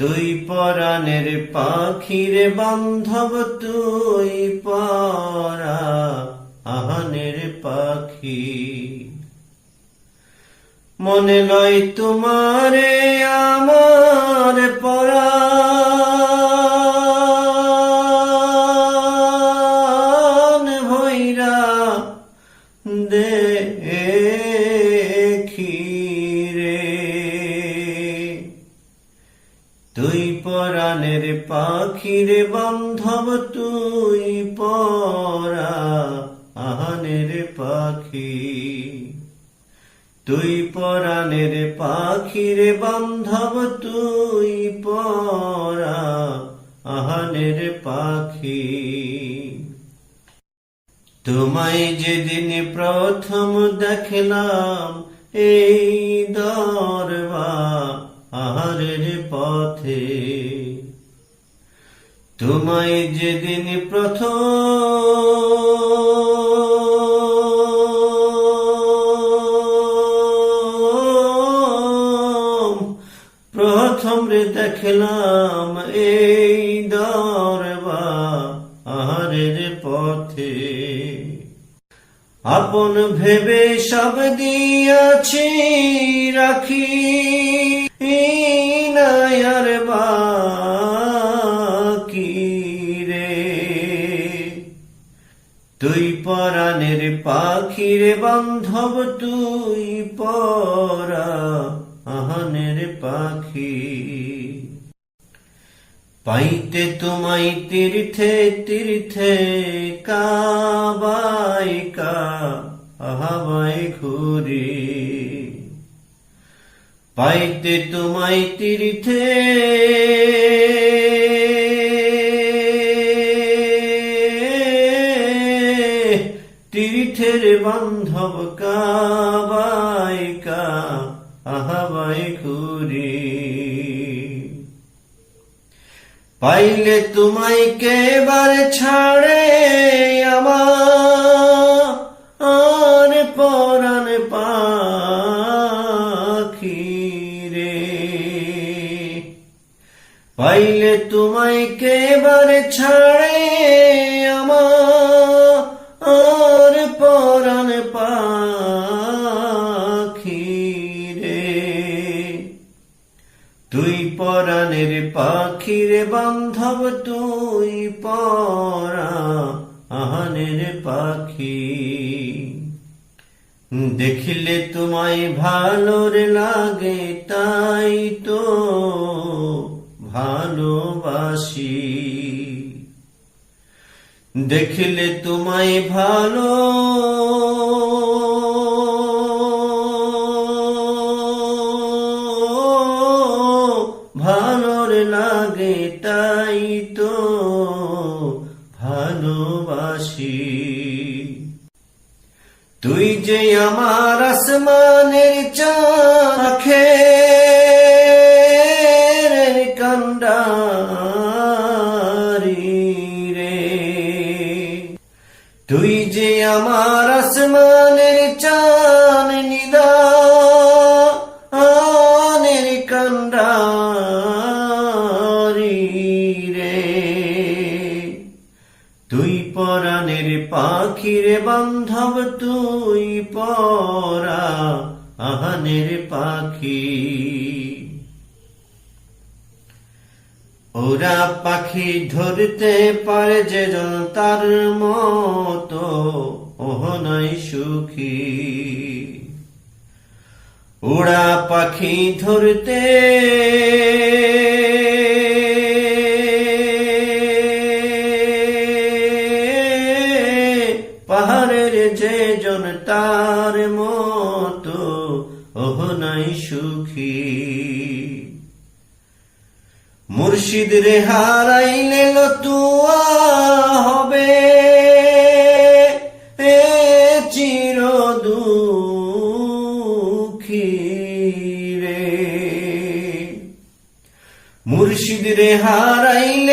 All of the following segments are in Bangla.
তুই পরাণের পাখির বান্ধব তুই পরা আহানের পাখি। মনে নয় তোমারে আমার পরাণ পাখিরে বান্ধব তুই পরা আহানের পাখি। তুই পরাণের পাখিরে বান্ধব তুই পরা আহানের পাখি। তোমায় যেদিন প্রথম দেখলাম, এই দরবা আহারের পথে তোমায় যেদিন প্রথম প্রথম রে দেখলাম এই দরবা পথে। আপন ভেবে সব দিয়াছি রাখি। পাখির বান্ধব তুই পরা আহানের পাখি। পাইতে তোমায় তীর্থে তীর্থে কাবাই কা আহাবাই ঘুরি। পাইতে তোমায় তীর্থে বান্ধব কাবাই কা আহাবাই ঘুরি পাইলে তোমায় কেবার ছাড়ে আমার পরাণ পাখি রে? পাইলে তোমায় কেবার ছাড়ে বান্ধব তুই পরা আহানের পাখি। দেখিলে তোমায় ভালোর লাগে, তাই তো ভালোবাসি। দেখিলে তোমায় ভালো ভালোর লাগে তাই তো ভালোবাসি। তুই যে আমার আসমানের চাখে কান্ডারি রে। তুই যে আমার আসমানের চান বান্ধব তুই পরা আহানের পাখি। ওরা পাখি ধরতে পারে যে তার মতো, ওহ নাই সুখী। ওরা পাখি ধরতে তার মতো, ওহ, নাই সুখী। মুর্শিদ রে হারাইলে লতুয়া হবে, এ চির রে। মুর্শিদ রে হারাইলে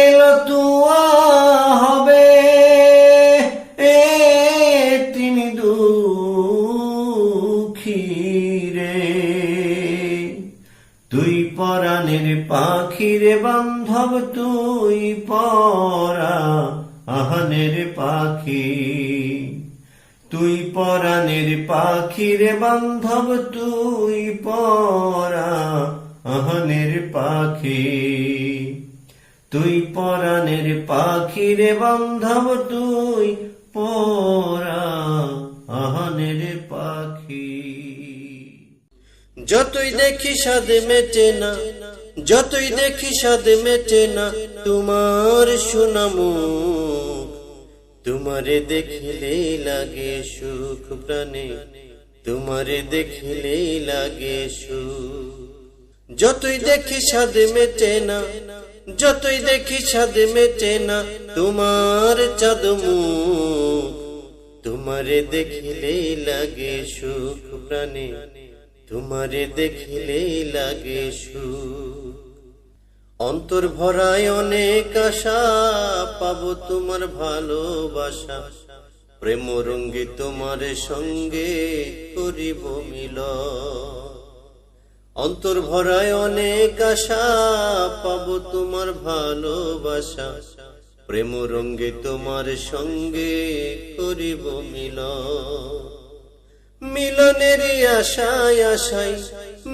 পাখির বান্ধব তুই পরা আহানের পাখি। তুই পরাণের পাখির বান্ধব তুই পরা আহানের পাখি। তুই পরাণের পাখির বান্ধব তুই পরা আহানের পাখি। যতই দেখি স্বাদ মেটে না যতই দেখি স্বাদ মেটে না, তোমার সুনামু তোমারে দেখিলে লাগে সুখ প্রাণে, তোমারে দেখিলে লাগে সুখ। যতই দেখি স্বাদ মেটে না, যতই দেখি স্বাদ মেটে না, তোমার চাঁদমু তোমারে দেখিলে লাগে সুখ প্রাণে। তোমারে দেখিলে লাগে সু অন্তর ভরায় অনেক আশা, পাবো তোমার ভালোবাসা। প্রেম রঙ্গে তোমার সঙ্গে করিব মিল অন্তর ভরায় অনেক আশা, পাবো তোমার ভালোবাসা। প্রেম রঙ্গে তোমার সঙ্গে করিব মিল মিলনের আশায় আশায়,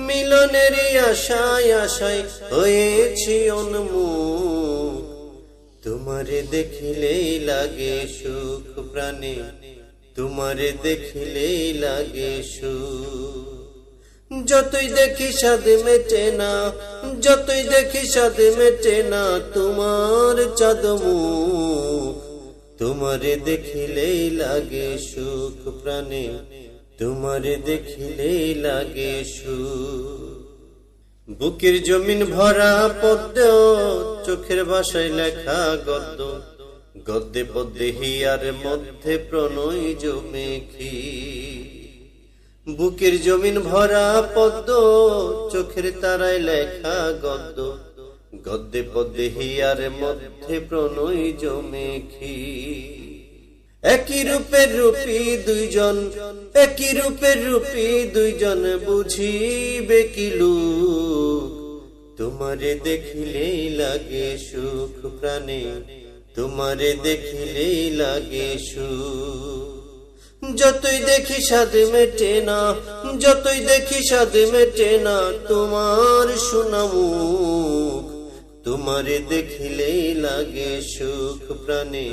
মিলনের আশায় আশায় হয়েছি অনমুখ তোমারে দেখিলেই লাগে সুখ প্রাণে, তোমারে দেখিলেই লাগে সুখ। যতই দেখি স্বাদ মেটে না, যতই দেখি স্বাদ মেটে না, তোমার চাঁদমুখ তোমারে দেখিলেই লাগে সুখ প্রাণে তোমারে দেখিলেই লাগে সুখ বুকের জমিন ভরা পদ্ম, চোখের ভাষায় লেখা গদ্য। গদ্যে পদ্যে হিয়ার মধ্যে প্রণয় জমেখি বুকের জমিন ভরা পদ্ম, চোখের তারায় লেখা গদ্য। গদ্যে পদ্যে হিয়ার মধ্যে প্রণয় জমেখি একই রূপের রূপী দুইজন, একই রূপের রূপী দুইজন, বুঝিবে কি তোমারে দেখিলেই লাগে সুখ প্রাণে, তোমারে দেখিলেই লাগে যতই দেখি স্বাদ মেটে না, যতই দেখি স্বাদ মেটে না, তোমার সুনামুখ। তোমারে দেখিলেই লাগে সুখ প্রাণে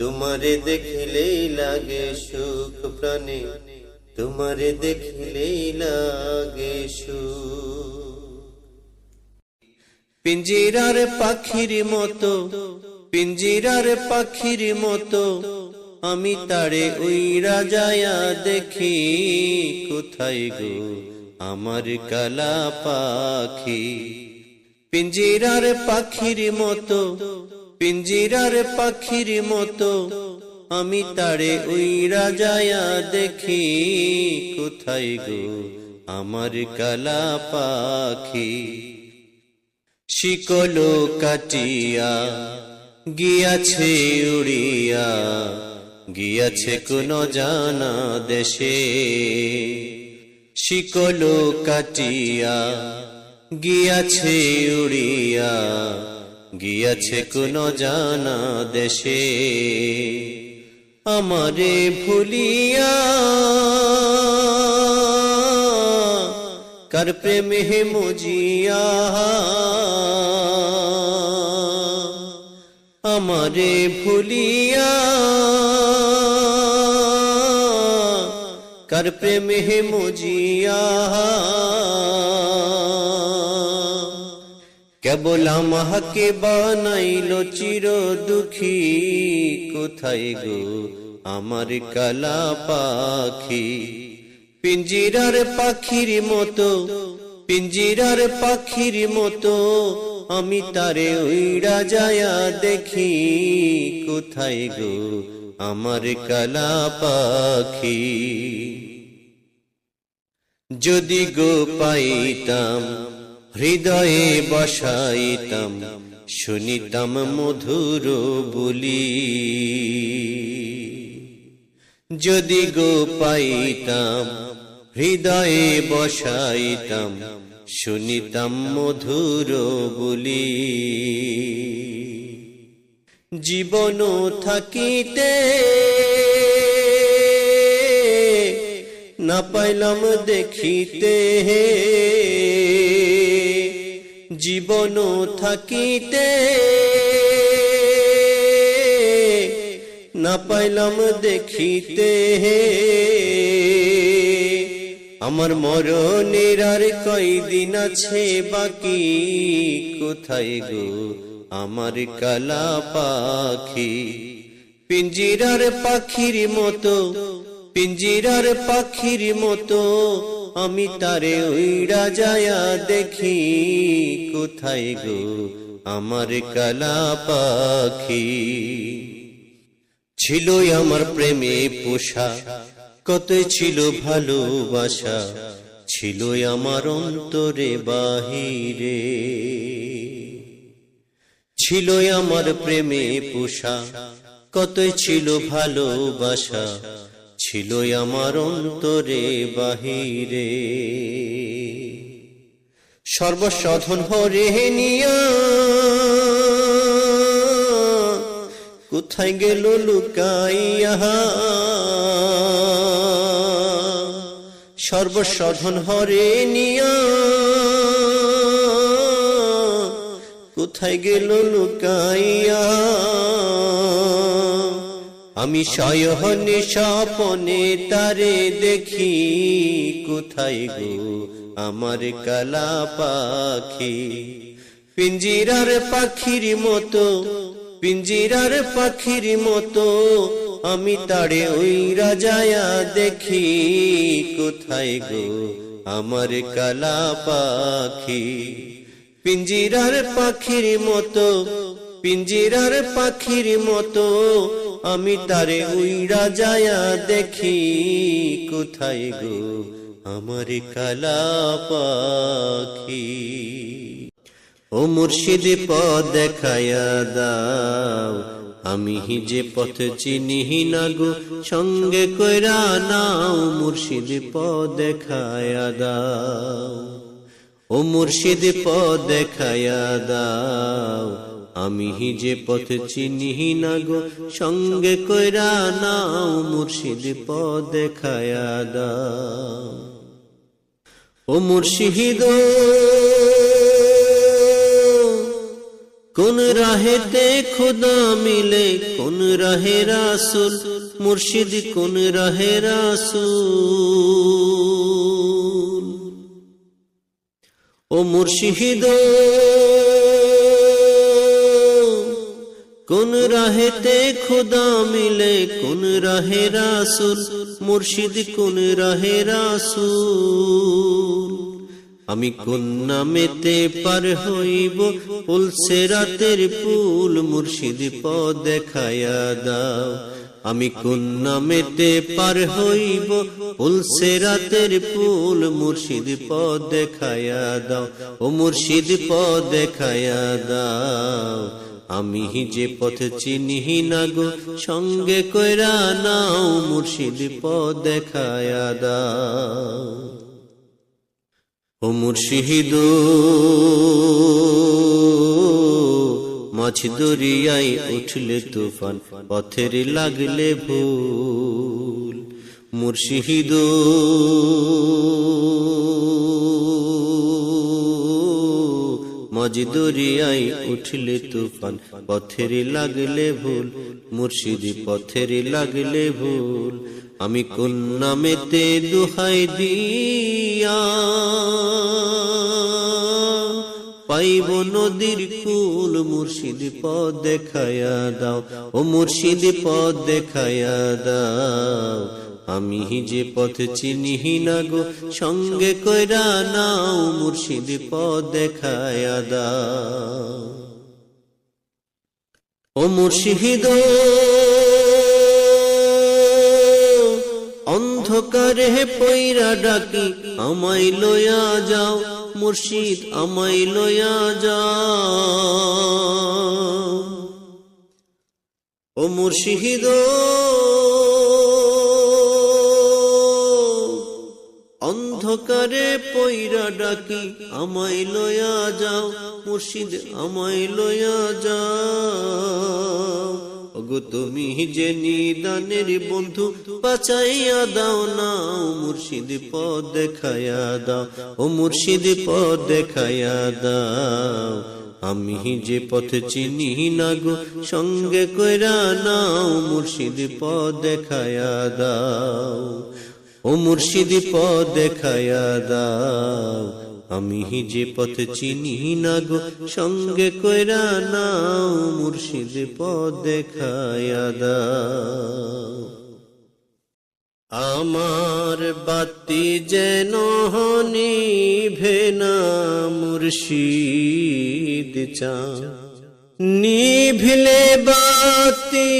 তোমারে দেখিলেই লাগে সুখ প্রাণে, তোমারে দেখিলেই লাগে পিঞ্জিরার পাখির মতো, পিঞ্জিরার পাখির মতো, আমি তারে ওই রাজায়া দেখি, কোথায় গো আমার কালা পাখি? পিঞ্জিরার পাখির মতো পিঞ্জিরার পাখির মতো, আমি তারে ওই রাজায়া দেখি, কোথায় গো আমার কালা পাখি? শিকলো কাটিয়া, গিয়াছে উড়িয়া, গিয়াছে কোন জানা দেশে। শিকলো কাটিয়া, গিয়াছে উড়িয়া গিয়াছে কোন জানা দেশে। আমারে ভুলিয়া কার প্রেমে মজিয়া। আমারে ভুলিয়া কার প্রেমে মজিয়া। কেবল আমাকে বানাইল চির দুঃখী? কোথায় গো আমার কালা পাখি? পিঞ্জিরার পাখির মতো, পিঞ্জিরার পাখির মতো, আমি তারে উইড়া যায়া দেখি। কোথায় গো আমার কালা পাখি? যদি গো পাইতাম হৃদয়ে বসাইতাম, শুনিতাম মধুর বলি। যদি গো পাইতাম, হৃদয়ে বসাইতাম, শুনিতাম মধুর বলি। জীবন থাকিতে না পাইলাম দেখিতে জীবন থাকিতে না পাইলাম দেখিতে আমার মরণের আর কয়দিন আছে বাকি? কোথায় গো আমার কালা পাখি? পিঞ্জিরার পাখির মতো, পিঞ্জিরার পাখির মতো আমি তারে উইড়া যায়া দেখি। কোথায় গো আমার কালা পাখি? ছিল আমার প্রেমে পোষা কত ছিল ভালোবাসা ছিল আমার অন্তরে বাহিরে। ছিল আমার প্রেমে পোষা কত ছিল ভালোবাসা ছিল আমার অন্তরে বাহিরে। সর্বসাধন হরে নিয়া, কোথায় গেল লুকাইয়া? সর্বসাধন হরে নিয়া, কোথায় গেল লুকাইয়া? আমি শয়হনে স্বপনে তারে দেখি, কোথায় গো আমার কালা পাখি? পিঞ্জিরার পাখির মতো, পিঞ্জিরার পাখির মতো, আমি তারে ওই রাজায়া দেখি, কোথায় গো আমার কালা পাখি? পিঞ্জিরার পাখির মতো, পিঞ্জিরার পাখির মতো আমি তারে উইড়া যায়া দেখি, কোথায় গো আমার কালা পাখি? ও মুর্শিদ পদ দেখায়া দাও, আমি যে পথ চিনি না গো, সঙ্গে কইরা নাও, মুর্শিদ পদ দেখায়া দাও। ও মুর্শিদ পদ দেখায়া দাও আমি যে পথ চিনি না গো, সঙ্গে কইরা নাও মুর্শিদ পদ দেখায়া দাও। ও মুর্শিদ কোন রাহেতে খুদা মিলে, কোন রাহে রাসুল, মুর্শিদ কোন রাহে রাসুল। ও মুর্শিদ কোন রাহেতে খুদা মিলে, কোন রাহে রাসুল? মুর্শিদ কোন রাহে রাসুল? আমি কোন নামেতে পার হইব? পুলসে রাতের পুল মুর্শিদ পদ দেখায়া দাও। আমি কোন নামেতে পার হইব? পুলসে রাতের পুল মুর্শিদ পদ দেখায়া দাও। ও মুর্শিদ পদ দেখায়া দাও। আমি যে পথ চিনি না গো, সঙ্গে কইরা নাও মুর্শিদ পদ দেখায়া দাও। ও মুর্শিদ, মাছ দরিয়ায় উঠলে তুফান, পথের লাগলে ভুল। মুর্শিদ মাঝ দরিয়ায় উঠলে তুফান, পথের লাগলে ভুল, মুর্শিদি পথের লাগলে ভুল। আমি কোন নামেতে দুহাই দিয়া? পাইব নদীর কুল, মুর্শিদ পদ দেখায়া দাও, ও মুর্শিদ পদ দেখায়া দাও। আমি যে পথ চিনি না গো, সঙ্গে কইরা নাও মুর্শিদ পদ দেখায়া দাও ও মুর্শিদ, অন্ধকারে পইরা ডাকি, আমায় লয়া যাও, মুর্শিদ আমায় লয়া যাও। ও মুর্শিদ অন্ধকারে পইরা ডাকি, আমায় লয়া যাও, মুর্শিদ আমায় লয়া যাও। ওগো তুমি যে নিদানের বন্ধু, বাঁচাইয়া দাও না, ও মুর্শিদ পদ দেখায়া দাও, ও মুর্শিদ পদ দেখায়া দাও। আমি যে পথ চিনি না গো, সঙ্গে কইরা নাও, মুর্শিদ পদ দেখায়া দাও। ও মুর্শিদ পদ দেখায়া দাও। আমি যে পথ চিনি না গো, সঙ্গে কইরা নাও, মুর্শিদ পদ দেখায়া দাও। আমার বাতি যেন নিভে না, মুর্শিদ চা। নিভিলে বাতি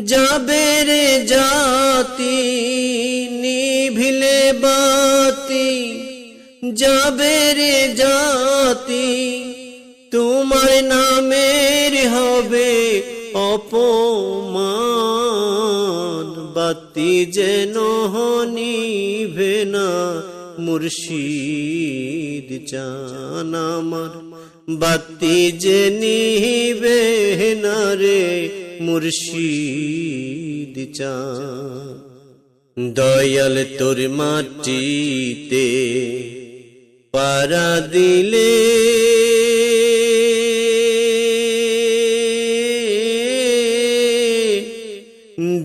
যাবে জাতি, নিভিলে বাতি। যাবে জাতি, তোমার নামের হবে অপমান। বাতি যেন নিভে না, মুর্শিদ চান আমার। বাতি যে নিবে না রে মুর্শিদ চান দয়াল তোর মাটিতে পারা দিলে।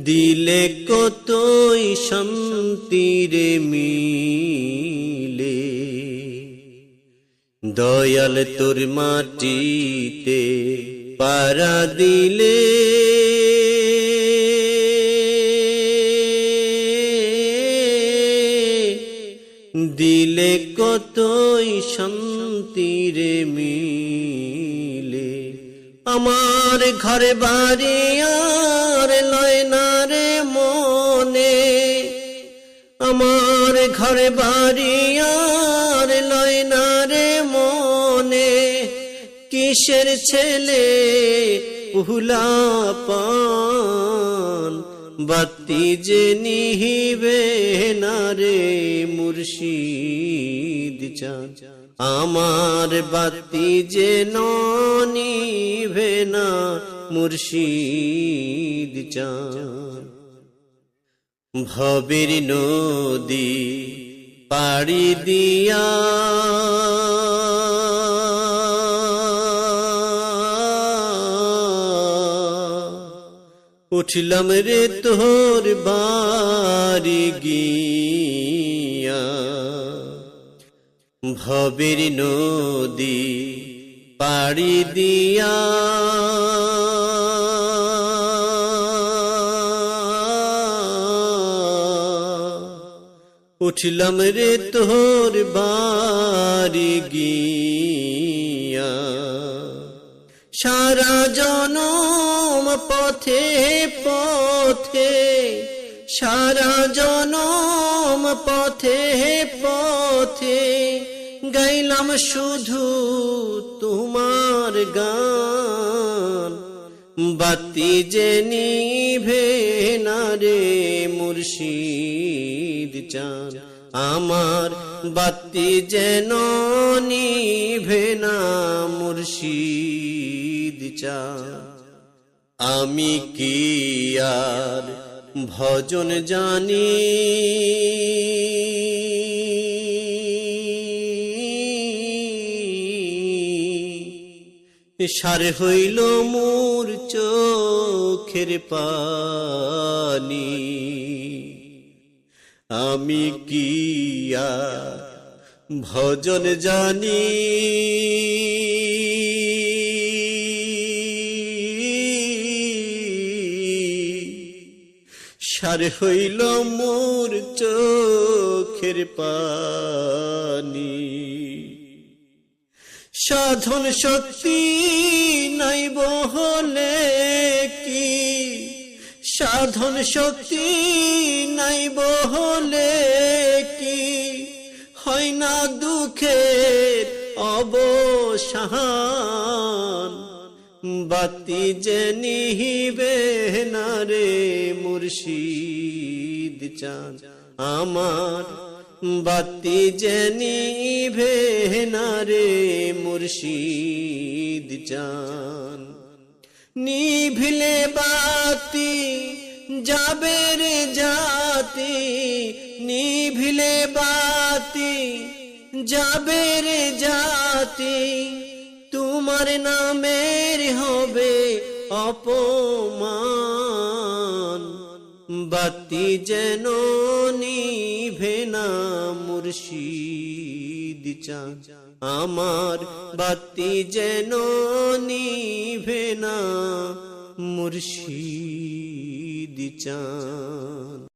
দিলে কতই শান্তিরে মিলে। দয়াল তোর মাটিতে পারা দিলে। দিলে কতই শান্তিরে মিলে। আমার ঘরে বাড়ি আর লয় না রে মনে। আমার ঘরে বাড়ি কিসের ছেলে? উহুলা পান। বাতি যে নিহিবে না রে মুর্শিদ আমার বাতি যে নিভে না মুর্শিদ চান ভবের নদী পাড়ি দিয়া উঠলাম রে তোর বাড়ি গিয়া। ভবের নদী পাড়ি দিয়া। উঠলাম রে তোর বাড়ি গিয়া। সারা জনম পথে পথে। সারা জনম পথে পথে। গাইলাম শুধু তোমার গান। বাতি যে নিভে না রে মুর্শিদ চান। আমার বাতি যেন নিভে না মুর্শিদ আমি কি আর ভজন জানি? সার হইল মোর চোখের পানি। আমি কি আর ভজন জানি? সার হইল মোর চোখের পানি। সাধন শক্তি নাই বহলে কি? সাধন শক্তি নাই বহলে কি? হয় না দুঃখের অবসান। বাতি যে নিহিবে না রে মুর্শিদ চাঁদ। আমার বাতি জেনি ভেনা রে মুর্শিদ চান নিভিলে বাতি যাবে রে জাতি, নিভিলে বাতি যাবে রে জাতি। তোমার নামের হবে অপমান। বাতি যেন নিভে না, মুর্শিদ চান আমার বাতি যেন নিভে না, মুর্শিদ চান